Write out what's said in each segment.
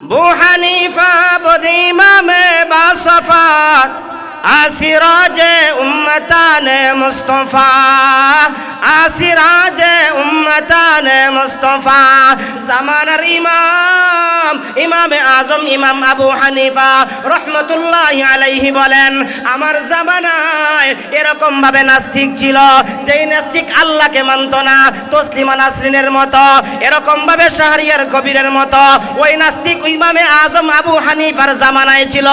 বু হানিফা বদিমামে বাসফাত আসিরাজে উম্মতানে মুস্তফা। আসিরাজ উম্মতান মুস্তফা, জামানার ইমাম, ইমামে আজম, ইমাম আবু হানিফা রহমতুল্লাহ আলাইহি বলেন, আমার জামানায় এরকম ভাবে নাস্তিক ছিল যেই নাস্তিক আল্লাহকে মানত না, তসলিমা নাসরিনের মতো, এরকম ভাবে শাহরিয়ার কবিরের মতো, ওই নাস্তিক ইমামে আজম আবু হানিফার জামানায় ছিল।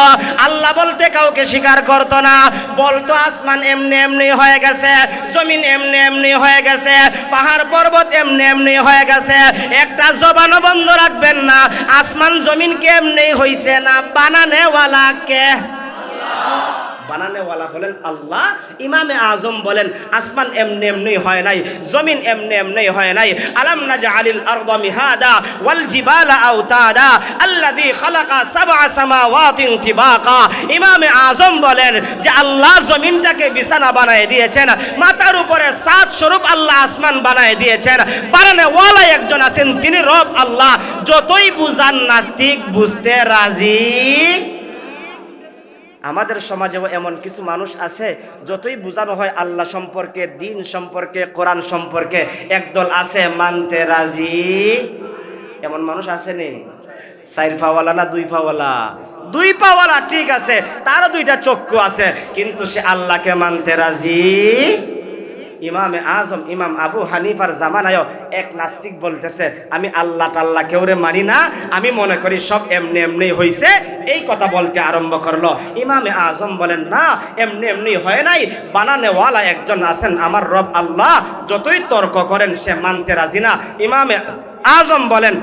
আল্লাহ বলতে কাউকে স্বীকার করত না বলতো আসমান এমনি এমনি হয়ে গেছে, জমিন এমনি এমনি হয়ে গেছে, পাহাড় পর্বত এমনি এমনি হয়ে গেছে। একটা জবানও বন্ধ রাখবেন না, আসমান জমিন কে এমনি হইছে না? বানানেওয়ালা কে বানানেওয়ালা হলেন আল্লাহ। ইমামে আজম বলেন, আসমান এমনি এমনি হয় নাই, জমিন এমনি এমনি হয় নাই। আলাম নাজআলিল আরদা মিহাদা ওয়াল জিবালা আওতাদা আল্লাযী খালাকা সাবআ সামাওয়াতিন তিবাকা। ইমামে আজম বলেন যে আল্লাহ জমিনটাকে বিছানা বানায় দিয়েছেন, মাথার উপরে সাত স্বরূপ আল্লাহ আসমান বানায় দিয়েছেন। বানানেওয়ালা একজন আছেন, তিনি রব আল্লাহ। যতই বুঝান নাস্তিক, বুঝতে রাজি আমাদের সমাজেও এমন কিছু মানুষ আছে, যতই বোঝানো হয় আল্লাহ সম্পর্কে, দিন সম্পর্কে, কোরআন সম্পর্কে, একদল আছে মানতে রাজি। এমন মানুষ আছে নি চার ফাওয়ালা না দুই ফাওয়ালা দুই পাওয়ালা ঠিক আছে, তারও দুইটা চক্ষু আছে, কিন্তু সে আল্লাহকে মানতে রাজি? ইমামে আজম, ইমাম আবু হানিফার জামানায় এক নাস্তিক বলতেছে, আমি আল্লাহ টাল্লাহ কেউরে মানি না, আমি মনে করি সব এমনি এমনি হইছে। এই কথা বলতে আরম্ভ করল। ইমামে আজম বলেন, না, এমনি এমনি হয় নাই। বানানেওয়ালা একজন আছেন, আমার রব আল্লাহ, যতই তর্ক করেন সে মানতে রাজি না। ইমামে আজম বলেন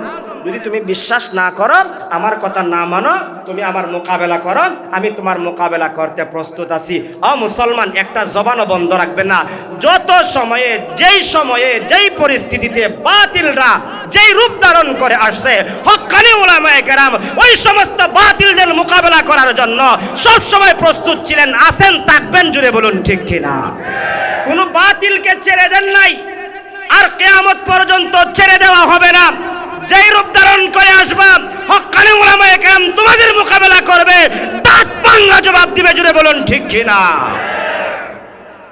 যদি তুমি বিশ্বাস না করো, আমার কথা না মানো, তুমি আমার মোকাবেলা করো, আমি তোমার মোকাবেলা করতে প্রস্তুত আছি। অ মুসলমান, একটা জবানও বন্ধ রাখবে না। যত সময়ে, যেই সময়ে, যেই পরিস্থিতিতে বাতিলরা যেই রূপ ধারণ করে আসছে হক্কানি ওলামায়ে কেরাম, ওই সমস্ত বাতিলদের মোকাবেলা করার জন্য সব সময় প্রস্তুত ছিলেন, আছেন, থাকবেন, জুড়ে বলুন ঠিক কিনা? কোনো বাতিলকে ছেড়ে দেন নাই। আর কেয়ামত পর্যন্ত ছেড়ে দেওয়া হবে না। যেই রূপ ধারণ করে আসবা, হকানি ওলামায়ে কেরাম তোমাদের মোকাবেলা করবে। দাঁত পাঙ্গা জবাব দিবে জুড়ে বলুন, ঠিক কিনা?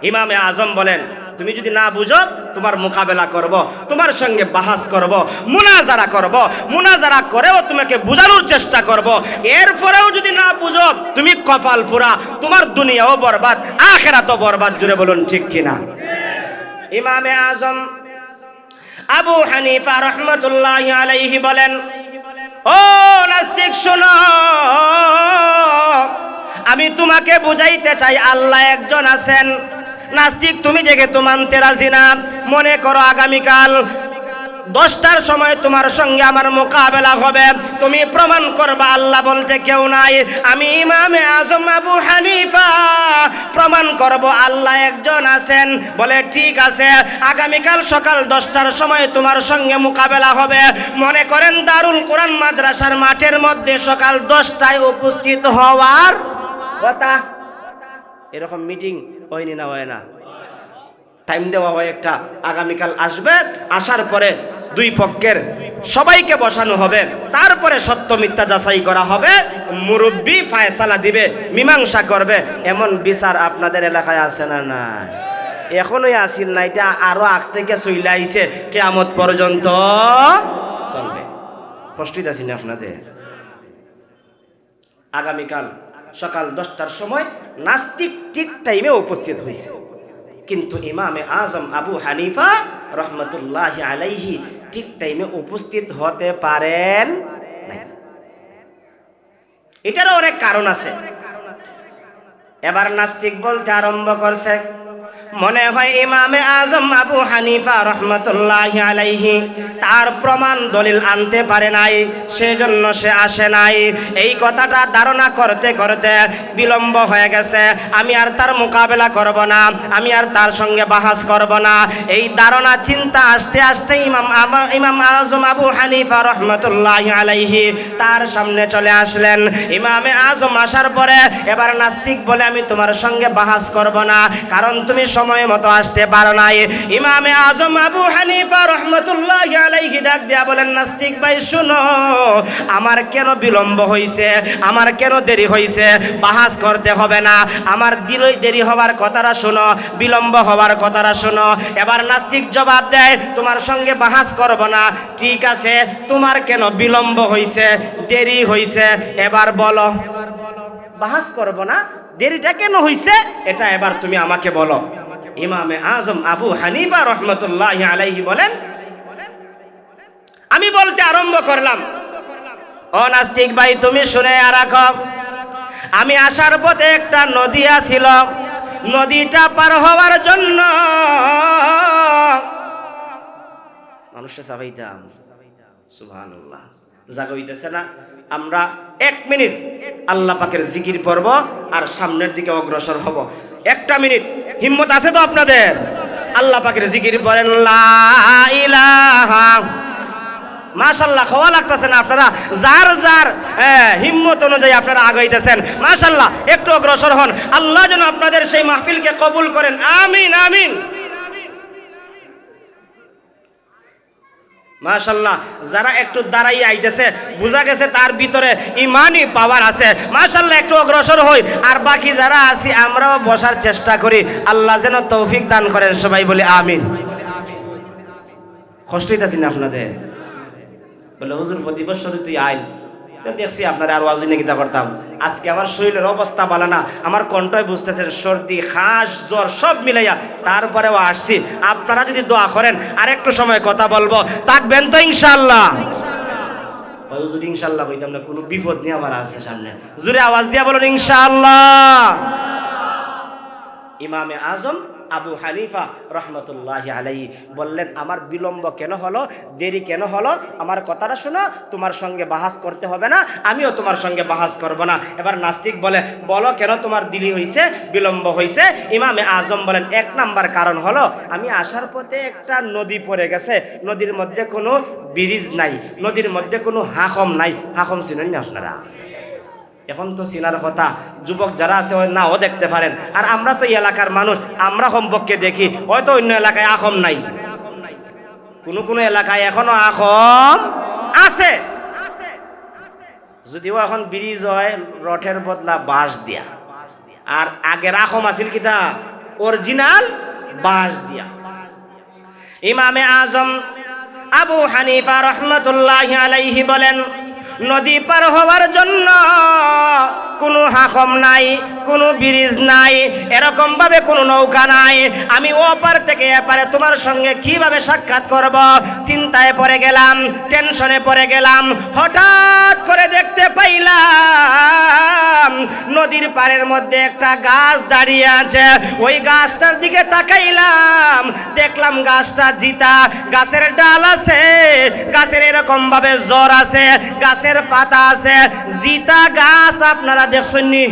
ইমামে আজম বলেন, তুমি যদি না বুঝো, তোমার মোকাবেলা করব, তোমার সঙ্গে বাহাস করব, মুনাজারা করব, মুনাজারা করেও তোমাকে বোঝানোর চেষ্টা করব। এরপরেও যদি না বুঝো, তুমি কপাল ফুরা, তোমার দুনিয়াও বরবাদ, আখেরাতও বরবাদ, জুড়ে বলুন, ঠিক কিনা? ইমামে আজম আবু হানিফা রহমতুল্লাহ আলাইহি বলেন, ও নাস্তিক শোনো, আমি তোমাকে বুঝাইতে চাই আল্লাহ একজন আছেন। নাস্তিক, তুমি যেহেতু মানতে রাজি না। মনে করো আগামীকাল দশটার সময় তোমার সঙ্গে আমার মোকাবেলা হবে। তুমি প্রমাণ করবা, আল্লাহ বলতে কেউ নাই। আমি ইমামে আজম আবু হানিফা। প্রমাণ করব, আল্লাহ একজন আছেন। বলে, ঠিক আছে, আগামীকাল সকাল দশটার সময় তোমার সঙ্গে মোকাবেলা হবে। মনে করেন, দারুল কোরআন মাদ্রাসার মাঠের মধ্যে সকাল দশটায় উপস্থিত হওয়ার কথা। এরকম মিটিং হয়নি না, হয় না। টাইম দেওয়া হয় একটা আগামীকাল আসবে, আসার পরে দুই পক্ষের সবাইকে বসানো হবে। তারপরে সত্য মিথ্যা যাচাই করা হবে। মুরব্বী ফায়সালা দিবে, মীমাংসা করবে। এমন বিচার আপনাদের এলাকায় আছে না না এখনোই আসিল না, এটা আরও আগ থেকে চইলে আইছে। কেয়ামত পর্যন্ত চলবে। কষ্টিত আছি না আপনাদের? আগামীকাল সকাল দশটার সময় নাস্তিক ঠিক টাইমে উপস্থিত হয়েছে কিন্তু ইমামে আজম আবু হানিফা রহমতুল্লাহ আলাইহি ঠিক টাইমে উপস্থিত হতে পারেন এটারও অনেক কারণ আছে। এবার নাস্তিক বলতে আরম্ভ করছে। মনে হয় ইমামে আজম আবু হানিফা রহমতুল্লাহ আলাইহি তার প্রমাণ দলিল আনতে পারে নাই, সেজন্য সে আসে নাই। এই কথাটা ধারণা করতে করতে বিলম্ব হয়ে গেছে। আমি আর তার মোকাবেলা করব না, আমি আর তার সঙ্গে বাহাস করব না। এই ধারণা, চিন্তা আসতে আসতে ইমাম ইমাম আজম আবু হানিফা রহমতুল্লাহ আলাইহি তার সামনে চলে আসলেন। ইমামে আজম আসার পরে এবার নাস্তিক বলে আমি তোমার সঙ্গে বাহাস করব না, কারণ তুমি সময় মতো আসতে পারো নাই। ইমামে আজম আবু হানিফা রহমতুল্লাহ আলাইহি ডাক দিয়া বলেন, নাস্তিক ভাই, শুনো, আমার কেন বিলম্ব হইছে? আমার কেন দেরি হইছে? বাহাস করতে হবে না। আমার দিলই দেরি হওয়ার কথাটা শোনো, বিলম্ব হওয়ার কথাটা শোনো। এবার নাস্তিক জবাব দেয়, তোমার সঙ্গে বাহাস করব না। ঠিক আছে, তোমার কেন বিলম্ব হইছে? দেরি হইছে। এবার বলো। বাহাস করব না? দেরিটা কেন হইছে? এটা এবার তুমি আমাকে বলো। ইমামে আজম আবু হানিফা রহমতুল্লাহ আলাইহি বলেন, আমি বলতে আরম্ভ করলাম, ও নাস্তিক ভাই, তুমি শুনে রাখো, আমি আসার পথে একটা নদী আসিল নদীটা পার হওয়ার জন্য মানুষে চাবাইতাম সুবহানাল্লাহ। জাগা হইতেছে না, আমরা এক মিনিট আল্লাহ পাকের জিকির পড়ব আর সামনের দিকে অগ্রসর হব। একটা মিনিট। হিম্মত আছে তো আপনাদের? আল্লাহ পাকের জিকির বলেন মাশাল্লাহ, খাওয়া লাগতেছে না আপনারা। যার যার হিম্মত অনুযায়ী আপনারা আগাইতেছেন। মাশাল্লাহ, একটু অগ্রসর হন। আল্লাহ যেন আপনাদের সেই মাহফিলকে কবুল করেন। আমিন আমিন। মাশাল্লাহ, যারা একটু দাঁড়াই আইতেছে, বোঝা গেছে তার ভিতরে ইমানই পাওয়ার আছে। মাশাল্লাহ, একটু অগ্রসর হই। আর বাকি যারা আছি, আমরাও বসার চেষ্টা করি। আল্লাহ যেন তৌফিক দান করেন, সবাই বলে আমিন। কষ্ট হইতেছি না আপনাদের? বলে, হুজুর, প্রতি বছরই তুই আইন। দেখছি আপনার আর ওয়াজ কিতা করতাম। আজকে আমার শরীরের অবস্থা ভালো না, আমার কণ্ঠই বুঝতেছেন সর্দি, খাস, জ্বর সব মিলাইয়া তারপরেও আসছি। আপনারা যদি দোয়া করেন আর একটু সময় কথা বলব। থাকবেন তো ইনশাল্লাহ ইনশাল্লাহ কইতাম না, কোনো বিপদ নিয়ে আবার আছে সামনে। জুড়ে আওয়াজ দিয়া বলুন ইনশাআল্লাহ। ইমামে আজম আবু হানিফা রহমতুল্লাহ আলাইহি বললেন, আমার বিলম্ব কেন হলো? দেরি কেন হলো? আমার কথাটা শোনো, তোমার সঙ্গে বাহাস করতে হবে না, আমিও তোমার সঙ্গে বাহাস করব না। এবার নাস্তিক বলে, বলো কেন তোমার দিলি হইছে, বিলম্ব হইছে? ইমামে আজম বলেন, এক নাম্বার কারণ হলো, আমি আসার পথে একটা নদী পড়ে গেছে। নদীর মধ্যে কোনো ব্রিজ নাই, নদীর মধ্যে কোনো হাকম নাই। হাকম চিনেন না আপনারা? এখন তো চিনার কথা। যুবক যারা আছে, ওই নাও দেখতে পারেন। আর আমরা তো এই এলাকার মানুষ, আমরা কমপক্ষে দেখি। হয়তো অন্য এলাকায় আখম নাই। কোনো কোনো এলাকায় এখনও আখম আছে। যদিও এখন ব্রিজ হয়, রথের বদলা বাঁশ দিয়া। আর আগের আখম আছিল কিতা অরিজিনাল বাঁশ দিয়া। ইমামে আজম আবু হানিফা রহমতুল্লাহ আলাইহি বলেন নদী পার হওয়ার জন্য কোনো হাকম নাই, কোনো ব্রিজ নাই এরকম ভাবে কোনো নৌকা নাই। আমি ওপার থেকে এপারে তোমার সঙ্গে কীভাবে সাক্ষাৎ করব? চিন্তায় পড়ে গেলাম, টেনশনে পড়ে গেলাম, হঠাৎ করে দেখতে পাইলাম, নদীর পাড়ের মধ্যে একটা গাছ দাঁড়িয়ে আছে। ওই গাছটার দিকে তাকাইলাম, দেখলাম গাছটা জিতা, গাছের ডাল আছে, গাছের এরকম ভাবে জ্বর আছে, গাছের পাতা আছে। জিতা গাছ আপনারা দেখছেননি?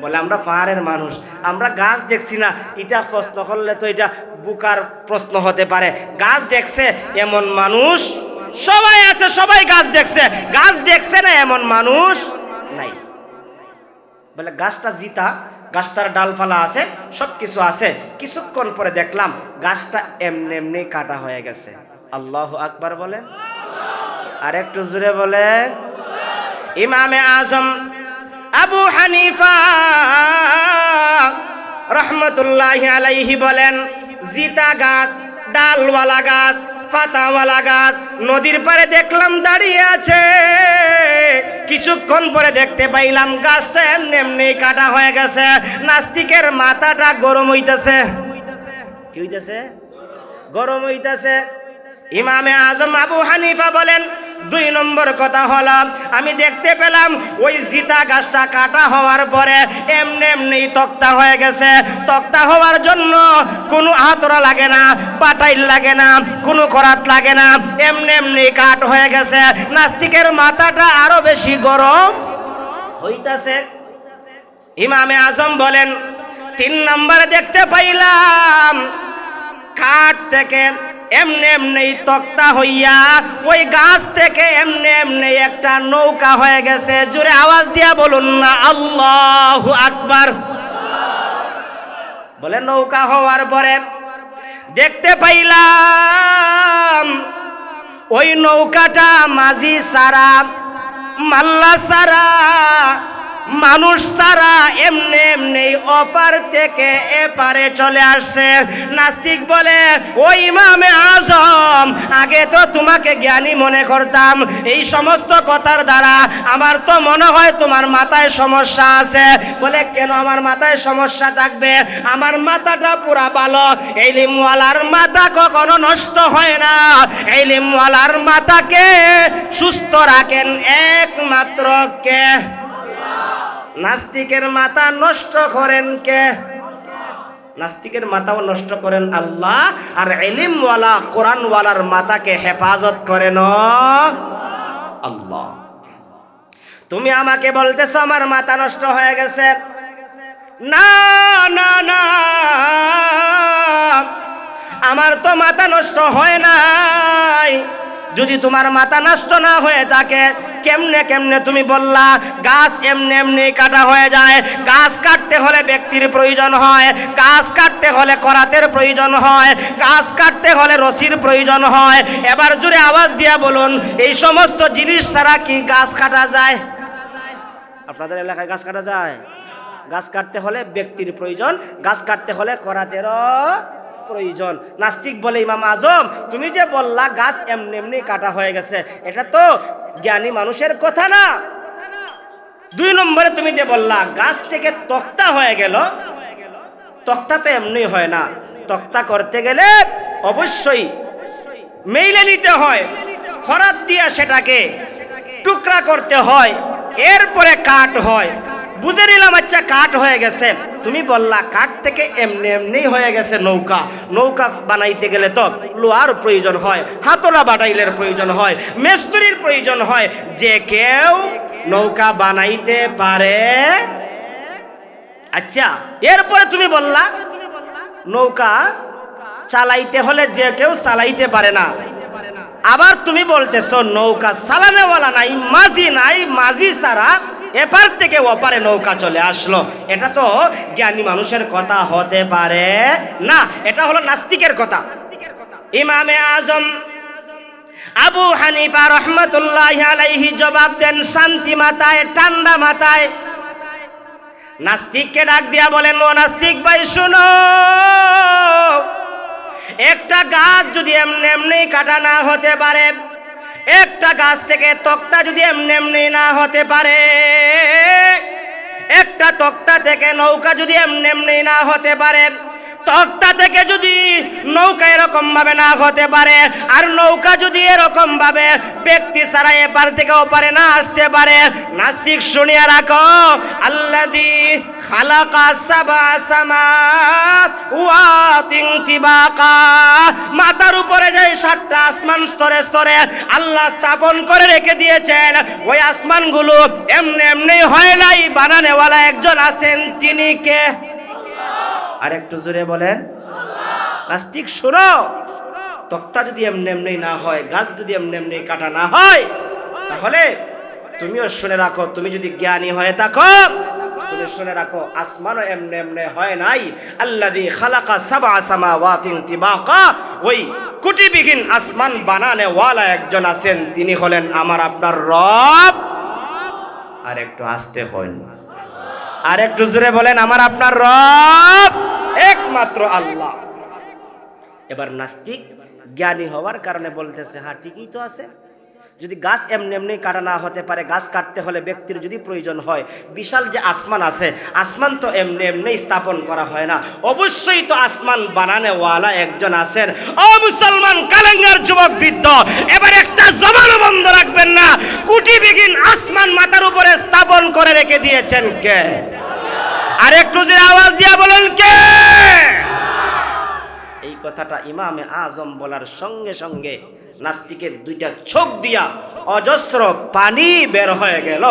বলে, আমরা পাহাড়ের মানুষ। আমরা গাছ দেখছি না। এটা প্রশ্ন করলে তো এটা বুকার প্রশ্ন হতে পারে। গাছ দেখছে এমন মানুষ? সবাই আছে, সবাই গাছ দেখছে। গাছ দেখছে না এমন মানুষ? নাই। বলে, গাছটা জিতা, গাছটার ডালপালা আছে সব কিছু আছে। কিছুক্ষণ পরে দেখলাম, গাছটা এমনি এমনি কাটা হয়ে গেছে। আল্লাহ আকবার বলেন। আর একটু জুড়ে বলেন। ইমামে আজম আবু হানিফা রহমতুল্লাহ আলাইহি বলেন, জিতা গাছ, ডালওয়ালা গাছ, পাতাওয়ালা গাছ নদীর পারে দেখলাম দাঁড়িয়ে আছে। কিছুক্ষণ পরে দেখতে পাইলাম গাছটা এমনি এমনি কাটা হয়ে গেছে, নাস্তিকের মাথাটা গরম হইতেছে। কি হইতেছে? গরম হইতেছে। ইমামে আজম আবু হানিফা বলেন দুই নম্বর কথা হলাম আমি দেখতে পেলাম ওই জিতা গাছটা কাটা হওয়ার পরে এমনি এমনি তক্তা হয়ে গেছে। তক্তা হওয়ার জন্য কোনো হাতরা লাগে না, পাটাইল লাগে না, কোনো করাত লাগে না, এমনি এমনি কাট হয়ে গেছে। নাস্তিকের মাথাটা আরও বেশি গরম হইতাছে। ইমামে আজম বলেন, তিন নম্বরে দেখতে পাইলাম, কাঠ থেকে এমনি এমনি তক্তা হইয়া ওই গাছ থেকে এমনি এমনি একটা নৌকা হয়ে গেছে। জোরে আওয়াজ দিয়া বলুন না, আল্লাহ আকবার। বলে নৌকা হওয়ার পরে দেখতে পাইলাম, ওই নৌকাটা মাঝি সারা, মাল্লা সারা মানুষ তারা এমনি এমনি অপার থেকে এপারে চলে আসছে। নাস্তিক বলে ওই ইমামে আজম, আগে তো তোমাকে জ্ঞানী মনে করতাম। এই সমস্ত কথার দ্বারা আমার তো মনে হয় তোমার মাথায় সমস্যা আছে। বলে, কেন আমার মাথায় সমস্যা থাকবে? আমার মাথাটা পুরা ভালো। এই লিমওয়ালার মাথা কখনো নষ্ট হয় না। এই লিমওয়ালার মাথাকে সুস্থ রাখেন একমাত্র কে? নাস্তিকের মাথা নষ্ট করেন কে? নাস্তিকের মাথাও নষ্ট করেন আল্লাহ, আর এলিমওয়ালা কোরআনওয়ালার মাথাকে হেফাজত করেন আল্লাহ। তুমি আমাকে বলতেছো আমার মাথা নষ্ট হয়ে গেছে। না না না। আমার তো মাথা নষ্ট হয় নাই। যদি তোমার মাথা নষ্ট না হয়ে থাকে, কেমনে কেমনে তুমি বললা, গাছ এমনি এমনি কাটা হয়ে যায়। গাছ কাটতে হলে ব্যক্তির প্রয়োজন হয়, গাছ কাটতে হলে করাতের প্রয়োজন হয়, গাছ কাটতে হলে রশির প্রয়োজন হয়। এবার জুড়ে আওয়াজ দিয়া বলুন, এই সমস্ত জিনিস ছাড়া কি গাছ কাটা যায়? আপনাদের এলাকায় গাছ কাটা যায়? গাছ কাটতে হলে ব্যক্তির প্রয়োজন, গাছ কাটতে হলে করাতেরও প্রয়োজন। নাস্তিক বলে, ইমাম আজম, তুমি যে বললা গাছ এমনি এমনি কাটা হয়ে গেছে, এটা তো জ্ঞানী মানুষের কথা না। দুই নম্বরে তুমি যে বললা, গাছ থেকে তক্তা হয়ে গেল, তক্তা তো এমনি হয় না। তক্তা করতে গেলে অবশ্যই মেইলে নিতে হয়, খরাত দিয়া সেটাকে টুকরা করতে হয়, এরপরে কাট হয়। বুঝে নিলাম আচ্ছা কাঠ হয়ে গেছে। তুমি বললা, কাঠ থেকে এমনি এমনি হয়ে গেছে নৌকা। নৌকা বানাইতে গেলে তো লোহার প্রয়োজন হয় হাতলা বাটাইলের প্রয়োজন হয়, মেস্তুরির প্রয়োজন হয়। যে কেউ নৌকা বানাইতে পারে। আচ্ছা এরপরে তুমি বললা, নৌকা চালাইতে হলে যে কেউ চালাইতে পারে না। আবার তুমি বলতেছো, নৌকা চালানেওয়ালা নাই, মাঝি নাই, মাঝি ছাড়া এপার থেকে ওপারে নৌকা চলে আসলো। এটা তো জ্ঞানী মানুষের কথা হতে পারে। না, এটা হলো নাস্তিকের কথা। ইমামে আজম আবু হানিফা রহমতুল্লাহ আলাইহি জবাব দেন, শান্তি মাথায়, ঠান্ডা মাথায়। নাস্তিককে ডাক দিয়া বলেন, ও নাস্তিক ভাই, শুনো। একটা গাছ যদি এমনি এমনি কাটা না হতে পারে একটা গাছ থেকে তক্তা যদি এমনি এমনি না হতে পারে, একটা তক্তা থেকে নৌকা যদি এমনি এমনি না হতে পারে তক্তা থেকে যদি নৌকা এরকম ভাবে না হতে পারে, আর নৌকা যদি এরকম ভাবে ব্যক্তি ছাড়া এপার থেকে ওপারে না আসতে পারে, নাস্তিক শুনিয়া রাখো আল্লাদি খালাকা সাবা সামা মাথার উপরে যে সাতটা আসমান স্তরে স্তরে আল্লাহ স্থাপন করে রেখে দিয়েছেন, ওই আসমানগুলো এমনি এমনি হয় নাই, বানানেওয়ালা একজন আছেন, তিনি কে? আর একটু জোরে বলেন, নাস্তিক শোনো, তক্তা যদি এমনি এমনি না হয়, গাছ যদি এমনি এমনি কাটা না হয়, তাহলে তুমিও শুনে রাখো, তুমি যদি জ্ঞানী হয়ে থাকো, তুমি শুনে রাখো, আসমানও এমনি এমনি হয় নাই। আল্লাদি খালাকা সাবা সামাওয়াতিন তিবাকা, ওই কুটিবিহীন আসমান বানানে ওয়ালা একজন আছেন, তিনি হলেন আমার আপনার রব। আর একটু আসতে হয় আর একটু জোরে বলেন, আমার আপনার রব। একমাত্র আল্লাহ। এবার নাস্তিক জ্ঞানী হওয়ার কারণে বলতেছে হ্যাঁ ঠিকই তো আছে। যদি গাছ এমনি এমনি কাটা না হতে পারে, গাছ কাটতে হলে ব্যক্তির যদি প্রয়োজন হয়, বিশাল যে আসমান আছে, আসমান তো এমনি এমনি স্থাপন করা হয় না। অবশ্যই তো আসমান বানানেওয়ালা একজন আছেন। ও মুসলমান, কালেঙ্গার যুবক, বৃদ্ধ, এবার একটা জমানো বন্ধ রাখবেন না। কুটি বিঘিন আসমান মাথার উপরে স্থাপন করে রেখে দিয়েছেন কে? আর একটু যে আওয়াজ দিয়া বলেন কে? এই কথাটা ইমামে আজম বলার সঙ্গে সঙ্গে নাস্তিকের দুইটা চোখ দিয়া অজস্র পানি বের হয়ে গেল।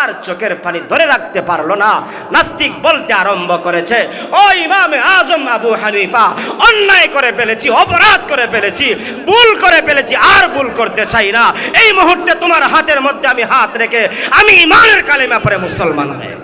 আর চোখের পানি ধরে রাখতে পারল না। নাস্তিক বলতে আরম্ভ করেছে, ও ইমামে আজম আবু হানিফা, অন্যায় করে ফেলেছি, অপরাধ করে ফেলেছি, ভুল করে ফেলেছি, আর ভুল করতে চাই না। এই মুহূর্তে তোমার হাতের মধ্যে আমি হাত রেখে আমি ইমানের কালেমা পরে মুসলমান হয়ে।